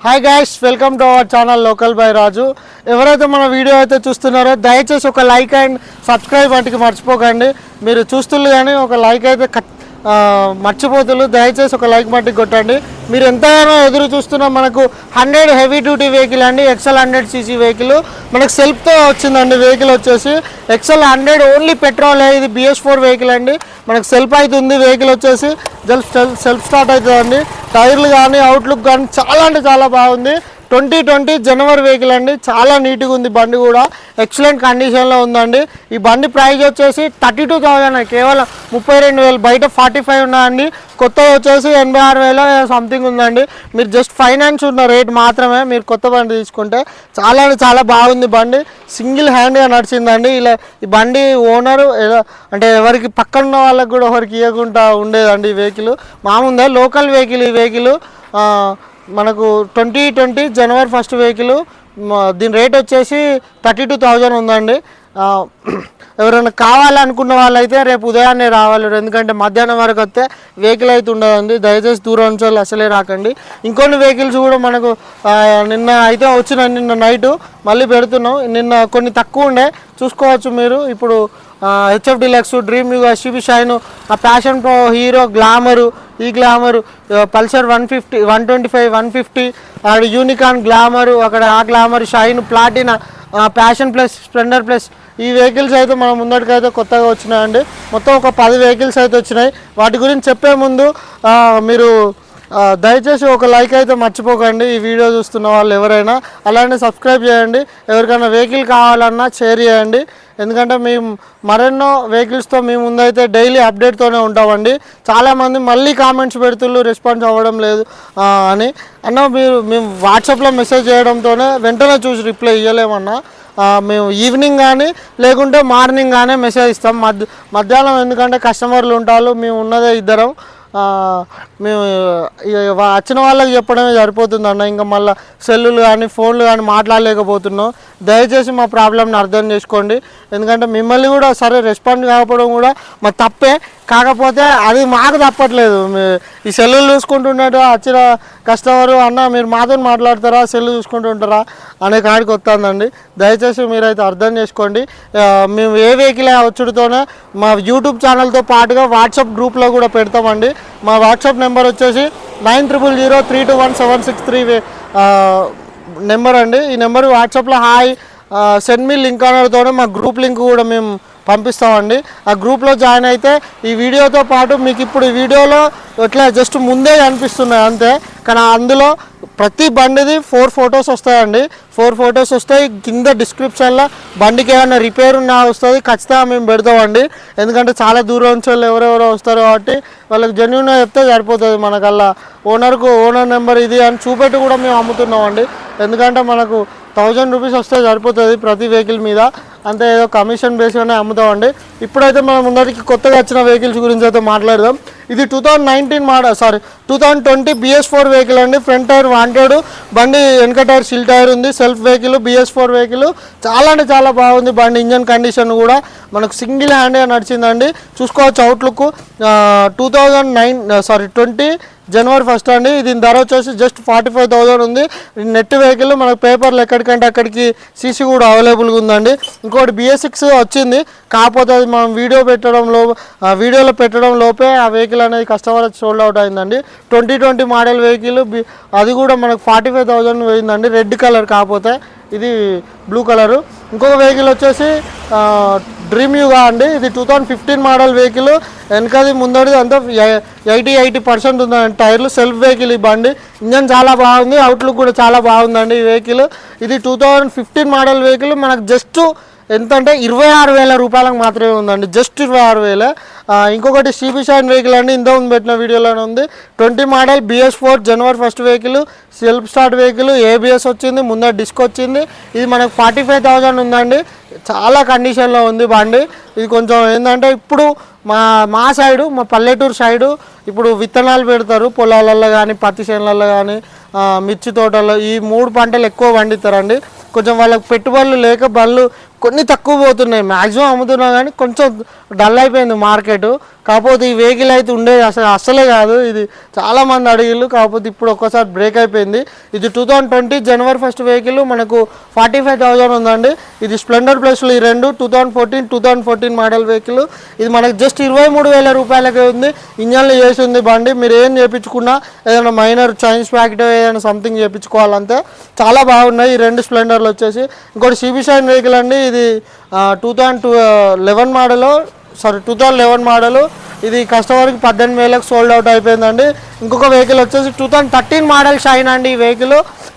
Hi guys welcome to our channel local by Raju ఎవరైతే మన video అయితే చూస్తున్నారో దయచేసి ఒక లైక్ అండ్ సబ్స్క్రైబ్ వాటికి మర్చిపోకండి. మీరు చూస్తున్నారు కానీ ఒక లైక్ అయితే కట్- మర్చిపోతులు దయచేసి ఒక లైక్ మట్టికి కొట్టండి. మీరు ఎంతగానో ఎదురు చూస్తున్న మనకు హండ్రెడ్ హెవీ డ్యూటీ వెహికల్ అండి ఎక్సెల్ హండ్రెడ్ సీసీ వెహికల్. మనకు సెల్ఫ్తో వచ్చిందండి వెహికల్ వచ్చేసి. ఎక్సెల్ హండ్రెడ్ ఓన్లీ పెట్రోల్ ఇది బిఎస్ ఫోర్ వెహికల్ అండి. మనకు సెల్ఫ్ అవుతుంది వెహికల్ వచ్చేసి. జల్ఫ్ సెల్ఫ్ స్టార్ట్ అవుతుందండి. టైర్లు కానీ అవుట్లుక్ కానీ చాలా అంటే చాలా బాగుంది. ట్వంటీ ట్వంటీ జనవరి వెహికల్ అండి. చాలా నీట్గా ఉంది బండి కూడా. ఎక్సలెంట్ కండిషన్లో ఉందండి. ఈ బండి ప్రైస్ వచ్చేసి థర్టీ టూ థౌజండ్ కేవలం ముప్పై రెండు వేలు. బయట ఫార్టీ ఫైవ్ ఉన్నాయండి. కొత్తగా వచ్చేసి ఎనభై ఆరు వేల సంథింగ్ ఉందండి. మీరు జస్ట్ ఫైనాన్స్ ఉన్న రేట్ మాత్రమే మీరు కొత్త బండి తీసుకుంటే చాలా చాలా బాగుంది బండి. సింగిల్ హ్యాండ్గా నడిచిందండి. ఇలా ఈ బండి ఓనరు అంటే ఎవరికి పక్కన ఉన్న వాళ్ళకి కూడా ఎవరికి ఇవ్వకుండా ఉండేదండి ఈ వెహికల్ మాముందే లోకల్ వెహికల్ ఈ వెహికల్ మనకు ట్వంటీ ట్వంటీ జనవరి ఫస్ట్ వెహికల్ దీని రేట్ వచ్చేసి థర్టీ టూ థౌజండ్ ఉందండి. ఎవరైనా కావాలనుకున్న వాళ్ళైతే రేపు ఉదయాన్నే రావాలి ఎందుకంటే మధ్యాహ్నం వరకు వస్తే వెహికల్ అయితే ఉండదండి. దయచేసి దూరం చోళ్ళు వాళ్ళు అసలే రాకండి. ఇంకొన్ని వెహికల్స్ కూడా మనకు నిన్న అయితే వచ్చిన నిన్న నైట్. మళ్ళీ పెడుతున్నాం. నిన్న కొన్ని తక్కువ ఉండే. చూసుకోవచ్చు మీరు. ఇప్పుడు HF Deluxe Dream Yuga CB Shine ఆ ప్యాషన్ ప్రో హీరో గ్లామరు ఈ Glamour Pulsar one fifty one twenty five one fifty అక్కడ యూనికాన్ గ్లామరు అక్కడ ఆ Glamour Shine Platina Passion Plus Splendor Plus ఈ వెహికల్స్ అయితే మన ముందటికైతే కొత్తగా వచ్చినాయండి. మొత్తం ఒక పది వెహికల్స్ అయితే వచ్చినాయి. వాటి గురించి చెప్పే ముందు మీరు దయచేసి ఒక లైక్ అయితే మర్చిపోకండి. ఈ వీడియో చూస్తున్న వాళ్ళు ఎవరైనా అలానే సబ్స్క్రైబ్ చేయండి. ఎవరికైనా వెహికల్ కావాలన్నా షేర్ చేయండి. ఎందుకంటే మేము మరెన్నో వెహికల్స్తో మేము ముందైతే డైలీ అప్డేట్తోనే ఉంటామండి. చాలామంది మళ్ళీ కామెంట్స్ పెడుతుళ్ళు రెస్పాన్స్ అవ్వడం లేదు అని. అన్న మీరు మేము వాట్సాప్లో మెసేజ్ చేయడంతోనే వెంటనే చూసి రిప్లై ఇవ్వలేమన్నా మేము ఈవినింగ్ కానీ లేకుంటే మార్నింగ్ కానీ మెసేజ్ ఇస్తాం. మధ్య మధ్యాహ్నం ఎందుకంటే కస్టమర్లు ఉంటారు మేము ఉన్నదే ఇద్దరం. మేము ఇక వచ్చిన వాళ్ళకి చెప్పడమే సరిపోతుంది అన్న. ఇంకా మళ్ళీ సెల్లులు కానీ ఫోన్లు కానీ మాట్లాడలేకపోతున్నాం. దయచేసి మా ప్రాబ్లమ్ని అర్థం చేసుకోండి. ఎందుకంటే మిమ్మల్ని కూడా సరే రెస్పాండ్ కాకపోవడం కూడా మా తప్పే. కాకపోతే అది మాకు తప్పట్లేదు. ఈ సెల్లులు చూసుకుంటున్నట్టు వచ్చిన కస్టమరు అన్న మీరు మాతో మాట్లాడతారా? సెల్లు చూసుకుంటుంటారా? అనే కాడికి వస్తుందండి. దయచేసి మీరైతే అర్థం చేసుకోండి. మేము ఏ వెహికల్ వచ్చుడితోనే మా యూట్యూబ్ ఛానల్తో పాటుగా వాట్సాప్ గ్రూప్లో కూడా పెడతామండి. మా వాట్సాప్ నెంబర్ వచ్చేసి nine triple zero three two one seven six three number అండి. ఈ నెంబర్ వాట్సాప్లో హాయ్ సెండ్ మీ లింక్ అనడంతోనే మా గ్రూప్ లింక్ కూడా మేము పంపిస్తామండి. ఆ గ్రూప్లో జాయిన్ అయితే ఈ వీడియోతో పాటు మీకు ఇప్పుడు ఈ వీడియోలో ఇట్లా జస్ట్ ముందే కనిపిస్తున్నాయి అంతే. కానీ అందులో ప్రతి బండిది ఫోర్ ఫొటోస్ వస్తాయండి. ఫోర్ ఫొటోస్ వస్తాయి. కింద డిస్క్రిప్షన్లో బండికి ఏమైనా రిపేర్ ఉన్నా వస్తుంది. ఖచ్చితంగా మేము పెడతామండి. ఎందుకంటే చాలా దూరం నుంచి వాళ్ళు ఎవరెవరో వస్తారు కాబట్టి వాళ్ళకి జెన్యున్గా చెప్తే సరిపోతుంది మనకల్లా. ఓనర్కు ఓనర్ నెంబర్ ఇది అని చూపెట్టి కూడా మేము అమ్ముతున్నామండి. ఎందుకంటే మనకు థౌజండ్ రూపీస్ వస్తే సరిపోతుంది ప్రతి వెహికల్ మీద. అంతే ఏదో కమిషన్ బేస్గానే అమ్ముతామండి. ఇప్పుడైతే మనం ముందరికి కొత్తగా వచ్చిన వెహికల్స్ గురించి అయితే మాట్లాడదాం. ఇది two thousand nineteen model sorry two thousand twenty BS four vehicle అండి. ఫ్రంట్ టైర్ వాంటెడ్ బండి వెనక టైర్ సిల్ టైర్ ఉంది. Self vehicle BS four vehicle చాలా అంటే చాలా బాగుంది బండి ఇంజన్ కండిషన్ కూడా. మనకు సింగిల్ హ్యాండ్గా నడిచిందండి. చూసుకోవచ్చు outlook two thousand nine sorry twenty జనవరి ఫస్ట్ అండి. దీని ధర వచ్చేసి జస్ట్ ఫార్టీ ఫైవ్ థౌసండ్ ఉంది నెట్ వెహికల్ మనకు పేపర్లు ఎక్కడికంటే అక్కడికి సీసీ కూడా అవైలబుల్గా ఉందండి. ఇంకోటి బిఎస్ సిక్స్ వచ్చింది. కాకపోతే అది మనం వీడియో పెట్టడంలో ఆ వీడియోలో పెట్టడం లోపే ఆ వెహికల్ అనేది కస్టమర్ సోల్డ్ అవుట్ అయిందండి. ట్వంటీ ట్వంటీ మోడల్ వెహికల్ అది కూడా మనకు ఫార్టీ ఫైవ్ థౌసండ్ పోయిందండి. రెడ్ కలర్ కాకపోతే. ఇది బ్లూ కలరు ఇంకొక వెహికల్ వచ్చేసి డ్రీమ్ యూగా అండి. ఇది two thousand fifteen model vehicle వెనకది ముందడిది అంతా ఎయిటీ ఎయిటీ పర్సెంట్ ఉందండి. టైర్లు సెల్ఫ్ వెహికల్ ఈ బండి. ఇంజన్ చాలా బాగుంది. అవుట్లుక్ కూడా చాలా బాగుందండి ఈ వెహికల్ ఇది two thousand fifteen model vehicle మనకు జస్ట్ ఎంత అంటే ఇరవై ఆరు వేల రూపాయలకు మాత్రమే ఉందండి. జస్ట్ ఇరవై ఆరు వేల. ఇంకొకటి సిబి షైన్ వెహికల్ అండి. ఇంత ముందు పెట్టిన వీడియోలోనే ఉంది. ట్వంటీ మోడల్ బిఎస్ ఫోర్ జనవరి first vehicle self start vehicle ABS వచ్చింది ముందర డిస్క్ వచ్చింది. ఇది మనకు ఫార్టీ ఫైవ్ థౌజండ్ ఉందండి. చాలా కండిషన్లో ఉంది బండి. ఇది కొంచెం ఏంటంటే ఇప్పుడు మా మా సైడు మా పల్లెటూరు సైడు ఇప్పుడు విత్తనాలు పెడతారు. పొలాలలో కానీ పత్తి చేనులలో కానీ మిర్చి తోటల్లో ఈ మూడు పంటలు ఎక్కువ పండిస్తారండి. కొంచెం వాళ్ళకి పెట్టుబడులు లేక బళ్ళు కొన్ని తక్కువ పోతున్నాయి. మ్యాక్సిమం అమ్ముతున్నా కానీ కొంచెం డల్ అయిపోయింది మార్కెట్. కాకపోతే ఈ వెహికల్ అయితే ఉండేది అసలు అస్సలే కాదు. ఇది చాలా మంది అడిగిళ్ళు. కాకపోతే ఇప్పుడు ఒక్కసారి బ్రేక్ అయిపోయింది. ఇది టూ థౌజండ్ ట్వంటీ జనవరి ఫస్ట్ వెహికల్. మనకు ఫార్టీ ఫైవ్ థౌజండ్ ఉందండి. ఇది స్ప్లెండర్ ప్లస్లు ఈ రెండు. Two thousand fourteen two thousand fourteen model vehicle. ఇది మనకు జస్ట్ ఇరవై మూడు వేల రూపాయలకే ఉంది. ఇంజన్లు చేసి ఉంది బండి. మీరు ఏం చేయించుకున్నా ఏదైనా మైనర్ చైన్స్ ప్యాకెట్ ఏదైనా సంథింగ్ చేయించుకోవాలంటే చాలా బాగున్నాయి. ఈ రెండు స్ప్లెండర్లు వచ్చేసి. ఇంకోటి సిబిషైన్ వెహికల్ అండి. ఇది two thousand two eleven model sorry two thousand eleven model ఇది కస్టమర్కి పద్దెనిమిది వేలకు సోల్డ్ అవుట్ అయిపోయిందండి. ఇంకొక వెహికల్ వచ్చేసి two thousand thirteen model Shine అండి ఈ వెహికల్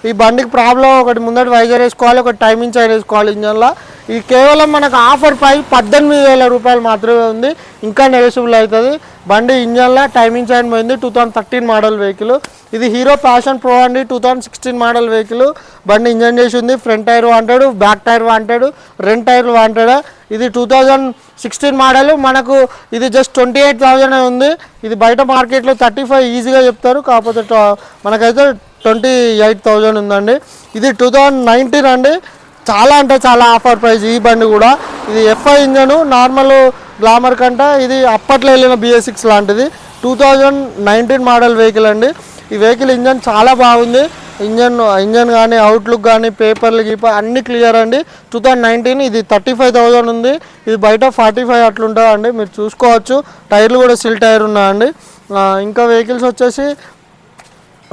ఈ బండికి ప్రాబ్లం ఒకటి ముందటి వైజర్ వేసుకోవాలి ఒకటి టైమింగ్ సైడ్ వేసుకోవాలి. ఇంజన్లో ఇది కేవలం మనకు ఆఫర్ పై పద్దెనిమిది వేల రూపాయలు మాత్రమే ఉంది. ఇంకా నెగసిబుల్ అవుతుంది. బండి ఇంజన్లో టైమింగ్ సైడ్ పోయింది two thousand thirteen model vehicle ఇది హీరో ప్యాషన్ ప్రో అండి two thousand sixteen model vehicle బండి ఇంజన్ చేసి ఉంది. ఫ్రంట్ టైర్ వాంటాడు బ్యాక్ టైర్ వాంటాడు రెండు టైర్లు వాంటాడు. ఇది టూ థౌజండ్ సిక్స్టీన్ మోడల్ మనకు ఇది జస్ట్ ట్వంటీ ఎయిట్ థౌజండ్ ఉంది. ఇది బయట మార్కెట్లో థర్టీ ఫైవ్ ఈజీగా చెప్తారు. కాకపోతే మనకైతే ట్వంటీ ఎయిట్ థౌజండ్ ఉందండి. ఇది టూ థౌజండ్ నైన్టీన్ అండి. చాలా అంటే చాలా ఆఫర్ ప్రైస్ ఈ బండి కూడా. ఇది ఎఫ్ఐ ఇంజను నార్మల్ గ్లామర్ కంటే ఇది అప్పట్లో వెళ్ళిన బిఎస్ సిక్స్ లాంటిది. Two thousand nineteen model vehicle అండి. ఈ వెహికల్ ఇంజన్ చాలా బాగుంది. ఇంజన్ ఇంజన్ కానీ అవుట్లుక్ కానీ పేపర్లు గీపర్ అన్ని క్లియర్ అండి. టూ థౌజండ్ నైన్టీన్ ఇది థర్టీ ఫైవ్ థౌజండ్ ఉంది. ఇది బయట ఫార్టీ ఫైవ్ అట్లుంటుందండి. మీరు చూసుకోవచ్చు. టైర్లు కూడా సిల్ టైర్ ఉన్నాయండి. ఇంకా వెహికల్స్ వచ్చేసి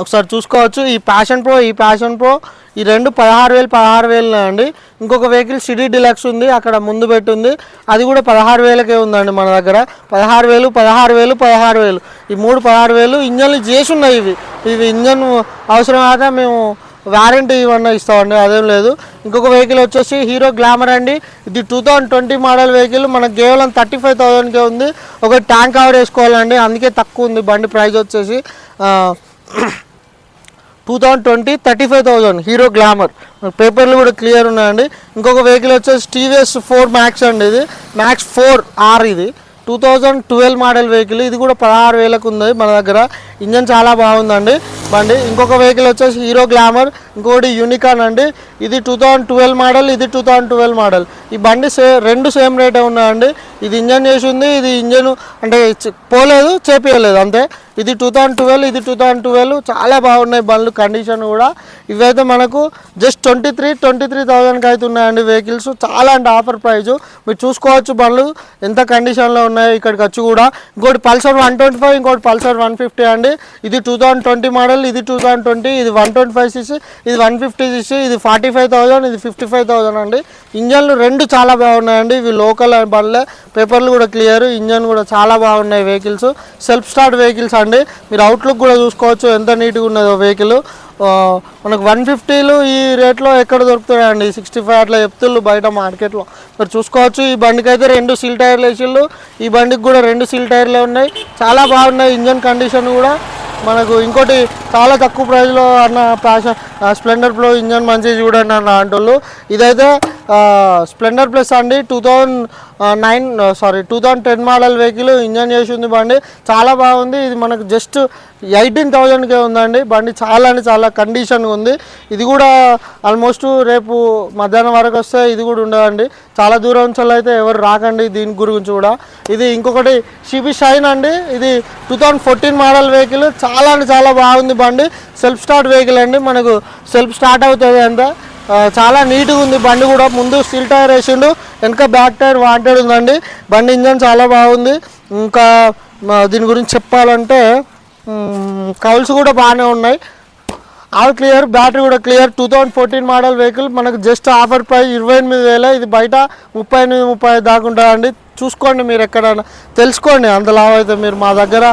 ఒకసారి చూసుకోవచ్చు. ఈ ప్యాషన్ ప్రో ఈ ప్యాషన్ ప్రో ఈ రెండు పదహారు వేలు పదహారు వేలు అండి. ఇంకొక వెహికల్ సిటీ డిలక్స్ ఉంది అక్కడ ముందు పెట్టి ఉంది అది కూడా పదహారు వేలకే ఉందండి మన దగ్గర. పదహారు వేలు పదహారు వేలు పదహారు వేలు. ఈ మూడు పదహారు వేలు ఇంజన్లు చేసి ఉన్నాయి ఇవి. ఇవి ఇంజన్ అవసరం అయితే మేము వారంటీ ఇవన్నీ ఇస్తామండి అదేం లేదు. ఇంకొక వెహికల్ వచ్చేసి హీరో గ్లామర్ అండి. ఇది two thousand twenty model vehicle మనకు కేవలం థర్టీ ఫైవ్ థౌజండ్కే ఉంది. ఒక ట్యాంక్ కవర్ వేసుకోవాలండి. అందుకే తక్కువ ఉంది బండి ప్రైస్ వచ్చేసి. Two thousand twenty thirty five thousand Hero Glamour పేపర్లు కూడా క్లియర్ ఉన్నాయండి. ఇంకొక వెహికల్ వచ్చేసి టీవీఎస్ ఫోర్ మ్యాక్స్ అండి ఇది. మ్యాక్స్ ఫోర్ ఆర్ ఇది. Two thousand twelve model vehicle ఇది కూడా పదహారు వేలకు ఉంది మన దగ్గర. ఇంజన్ చాలా బాగుందండి. బండి. ఇంకొక వెహికల్ వచ్చేసి హీరో గ్లామర్ ఇంకోటి యూనికాన్ అండి. ఇది టూ థౌజండ్ ట్వెల్వ్ మోడల్ ఇది టూ థౌజండ్ ట్వెల్వ్ మోడల్ ఈ బండి సే రెండు సేమ్ రేటే ఉన్నాయండి. ఇది ఇంజన్ చేసి ఉంది ఇది ఇంజన్ అంటే పోలేదు చేపియలేదు అంతే. ఇది టూ థౌజండ్ ట్వెల్వ్ ఇది టూ థౌజండ్ ట్వెల్వ్ చాలా బాగున్నాయి బండ్లు కండిషన్ కూడా. ఇవైతే మనకు just twenty three twenty three థౌజండ్కి అయితే ఉన్నాయండి వెహికల్స్ చాలా అంటే ఆఫర్ ప్రైజ్ మీరు చూసుకోవచ్చు బండ్లు ఎంత కండిషన్లో ఉన్నాయో ఇక్కడికి వచ్చి కూడా. ఇంకోటి పల్సర్ వన్ ట్వంటీ ఫైవ్ ఇంకోటి పల్సర్ వన్ ఫిఫ్టీ అండి. ఇది టూ థౌజండ్ ట్వంటీ మోడల్ ఇది టూ థౌజండ్ ట్వంటీ ఇది వన్ ట్వంటీ ఫైవ్ సిసి ఇది వన్ ఫిఫ్టీ సిసి ఇది ఫార్టీ ఫైవ్ థౌజండ్ ఇది ఫిఫ్టీ ఫైవ్ థౌజండ్ అండి. ఇంజన్లు రెండు చాలా బాగున్నాయండి. ఇవి లోకల్ బండ్లే. పేపర్లు కూడా క్లియర్ ఇంజన్ కూడా చాలా బాగున్నాయి వెహికల్స్. సెల్ఫ్ స్టార్ట్ వెహికల్స్ అండి. మీరు అవుట్లుక్ కూడా చూసుకోవచ్చు ఎంత నీట్గా ఉన్నదో వెహికల్. మనకు వన్ ఫిఫ్టీలు ఈ రేట్లో ఎక్కడ దొరుకుతాయండి? సిక్స్టీ ఫైవ్ అట్లా చెప్తుళ్ళు బయట మార్కెట్లో. మీరు చూసుకోవచ్చు ఈ బండికి అయితే రెండు సీల్ టైర్లు వేసిళ్ళు. ఈ బండికి కూడా రెండు సీల్ టైర్లే ఉన్నాయి. చాలా బాగున్నాయి ఇంజన్ కండిషన్ కూడా. మనకు ఇంకోటి చాలా తక్కువ ప్రైస్లో అన్న ప్యాషన్ స్ప్లెండర్ ప్లో ఇంజన్ మంచిగా చూడండి అన్న అంటోళ్ళు. ఇదైతే స్ప్లెండర్ ప్లస్ అండి two thousand nine sorry two thousand ten model vehicle engine చేసి ఉంది బండి. చాలా బాగుంది. ఇది మనకు జస్ట్ ఎయిటీన్ థౌజండ్కే ఉందండి. బండి చాలా అంటే చాలా కండిషన్గా ఉంది. ఇది కూడా ఆల్మోస్ట్ రేపు మధ్యాహ్నం వరకు వస్తే ఇది కూడా ఉండదండి. చాలా దూరం నుంచి అయితే ఎవరు రాకండి దీని గురించి కూడా. ఇది ఇంకొకటి షిబి షైన్ అండి. ఇది two thousand fourteen model vehicle చాలా అంటే చాలా బాగుంది బండి. సెల్ఫ్ స్టార్ట్ వెహికల్ అండి. మనకు సెల్ఫ్ స్టార్ట్ అవుతుంది అంతా. చాలా నీట్గా ఉంది. బండి కూడా ముందు స్టీల్ టైర్ వేసిండు వెనక బ్యాక్ టైర్ వాంటెడ్ ఉందండి. బండి ఇంజన్ చాలా బాగుంది. ఇంకా దీని గురించి చెప్పాలంటే కౌల్స్ కూడా బాగానే ఉన్నాయి. ఆల్ క్లియర్ బ్యాటరీ కూడా clear. Two thousand fourteen model vehicle. మనకు జస్ట్ ఆఫర్ ప్రైస్ ఇరవై ఎనిమిది వేల. ఇది బయట ముప్పై ఎనిమిది ముప్పై ఐదు దాకా ఉంటుందండి చూసుకోండి మీరు ఎక్కడైనా తెలుసుకోండి అందులో అయితే మీరు. మా దగ్గర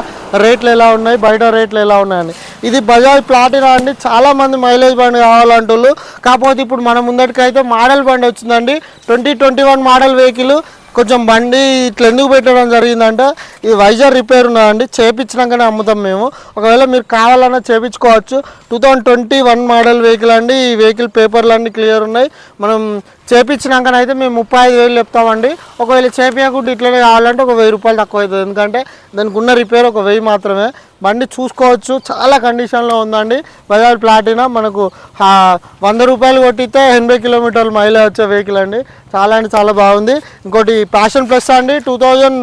రేట్లు ఎలా ఉన్నాయి? బయట రేట్లు ఎలా ఉన్నాయని. ఇది బజాజ్ ప్లాటినా అండి. చాలామంది మైలేజ్ బండి కావాలంటుళ్ళు. కాకపోతే ఇప్పుడు మన ముందటికైతే మోడల్ బండి వచ్చిందండి. Twenty twenty one model vehicle. కొంచెం బండి ఇట్లా ఎందుకు పెట్టడం జరిగిందంటే ఇది వైజర్ రిపేర్ ఉన్నదండి చేపించినాకనే అమ్ముతాం మేము. ఒకవేళ మీరు కావాలన్నా చేపించుకోవచ్చు. Two thousand twenty one model vehicle అండి ఈ వెహికల్ పేపర్లు అన్నీ క్లియర్ ఉన్నాయి. మనం చేపించినాకనైతే మేము ముప్పై ఐదు వేలు చెప్తామండి. ఒకవేళ చేపించకుండా ఇట్లనే కావాలంటే ఒక వెయ్యి రూపాయలు తక్కువ అవుతుంది ఎందుకంటే దానికి ఉన్న రిపేర్ ఒక వెయ్యి మాత్రమే. బండి చూసుకోవచ్చు చాలా కండిషన్లో ఉందండి. బజాజ్ ప్లాటినా మనకు వంద రూపాయలు కొట్టితే ఎనభై కిలోమీటర్ల మైలేజ్ వచ్చే వెహికల్ అండి. చాలా అంటే చాలా బాగుంది. ఇంకోటి ప్యాషన్ ప్లస్ అండి. Two thousand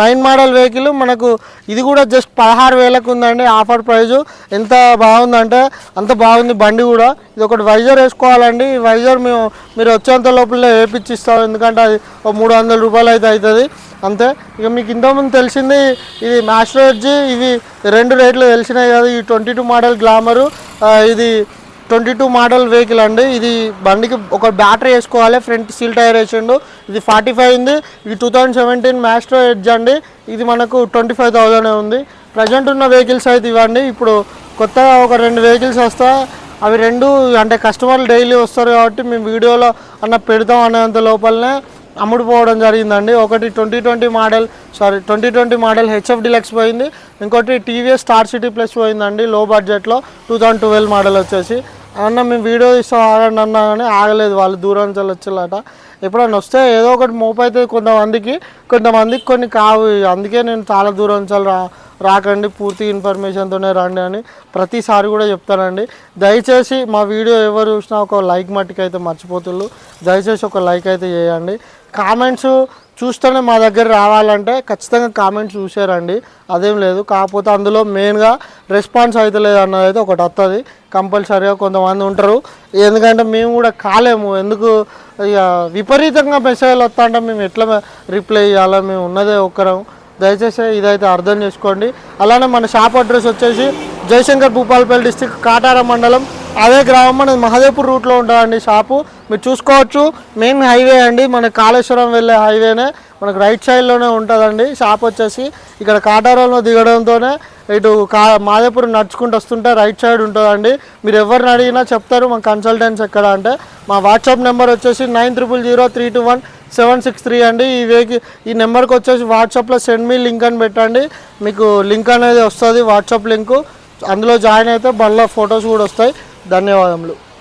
nine model vehicle మనకు ఇది కూడా జస్ట్ పదహారు వేలకు ఉందండి. Offer price. ఎంత బాగుందంటే అంత బాగుంది బండి కూడా. ఇది ఒకటి వైజర్ వేసుకోవాలండి. ఈ వైజర్ మేము మీరు వచ్చేంత లోపల వేపించిస్తాం ఎందుకంటే అది ఒక మూడు వందల రూపాయలు అయితే అవుతుంది. అంతే. ఇక మీకు ఇంతకుముందు తెలిసింది ఇది మాస్టర్ ఇది ఇవి రెండు రేట్లు తెలిసినాయి కదా. ఈ ట్వంటీ టూ మోడల్ గ్లామరు ఇది ట్వంటీ టూ మోడల్ వెహికల్ అండి. ఇది బండికి ఒక బ్యాటరీ వేసుకోవాలి ఫ్రంట్ సీల్ టైర్ వేసిండు. ఇది ఫార్టీ ఫైవ్ ఉంది. ఇది two thousand seventeen Maestro Edge అండి. ఇది మనకు ట్వంటీ ఫైవ్ థౌజండ్ ఉంది. ప్రజెంట్ ఉన్న వెహికల్స్ అయితే ఇవ్వండి. ఇప్పుడు కొత్తగా ఒక రెండు వెహికల్స్ వస్తా. అవి రెండు అంటే కస్టమర్లు డైలీ వస్తారు కాబట్టి మేము వీడియోలో అన్న పెడతాం అనేంత లోపలనే అమ్ముడుపోవడం జరిగిందండి. ఒకటి twenty twenty model sorry twenty twenty model HF Deluxe పోయింది. ఇంకోటి టీవీఎస్ స్టార్ సిటీ ప్లస్ పోయిందండి. లో బడ్జెట్లో టూ థౌజండ్ ట్వెల్వ్ మోడల్ వచ్చేసి. అన్న మేము వీడియో ఇస్తాం ఆగండి అన్నా కానీ ఆగలేదు. వాళ్ళు దూరాంచాలు వచ్చేలాట. ఎప్పుడైనా వస్తే ఏదో ఒకటి మోపైతే అవుతుంది కొంతమందికి. కొంతమందికి కొన్ని కావు. అందుకే నేను చాలా దూరాంచాలు రా రాకండి. పూర్తి ఇన్ఫర్మేషన్తోనే రండి అని ప్రతిసారి కూడా చెప్తానండి. దయచేసి మా వీడియో ఎవరు చూసినా ఒక లైక్ మట్టికి అయితే మర్చిపోతుళ్ళు. దయచేసి ఒక లైక్ అయితే చేయండి. కామెంట్స్ చూస్తేనే మా దగ్గర రావాలంటే ఖచ్చితంగా కామెంట్స్ చూసారండి. అదేం లేదు. కాకపోతే అందులో మెయిన్గా రెస్పాన్స్ అయితే లేదు అన్నది అయితే ఒకటి వస్తుంది కంపల్సరీగా కొంతమంది ఉంటారు. ఎందుకంటే మేము కూడా కాలేము. ఎందుకు? ఇక విపరీతంగా మెసేజ్లు వస్తా అంటే మేము ఎట్లా రిప్లై చేయాలో మేము ఉన్నదే ఒక్కరం. దయచేసి ఇదైతే అర్థం చేసుకోండి. అలానే మన షాప్ అడ్రస్ వచ్చేసి జయశంకర్ భూపాలపల్లి డిస్టిక్ కాటారం మండలం అదే గ్రామం మన మహదేపూర్ రూట్లో ఉంటుందండి షాపు. మీరు చూసుకోవచ్చు. మెయిన్ హైవే అండి. మన కాళేశ్వరం వెళ్ళే హైవేనే మనకు రైట్ సైడ్లోనే ఉంటుందండి. షాప్ వచ్చేసి ఇక్కడ కాటారంలో దిగడంతోనే ఇటు కా మాదేపూర్ నడుచుకుంటూ వస్తుంటే రైట్ సైడ్ ఉంటుందండి. మీరు ఎవరిని అడిగినా చెప్తారు. మా కన్సల్టెన్స్ ఎక్కడ అంటే మా వాట్సాప్ నెంబర్ వచ్చేసి nine triple zero three two one seven six three అండి. ఈ వేకి ఈ నెంబర్కి వచ్చేసి వాట్సాప్లో సెండ్ మీ లింక్ అని పెట్టండి. మీకు లింక్ అనేది వస్తుంది వాట్సాప్ లింకు అందులో జాయిన్ అయితే బళ్ళ ఫొటోస్ కూడా వస్తాయి. ధన్యవాదములు.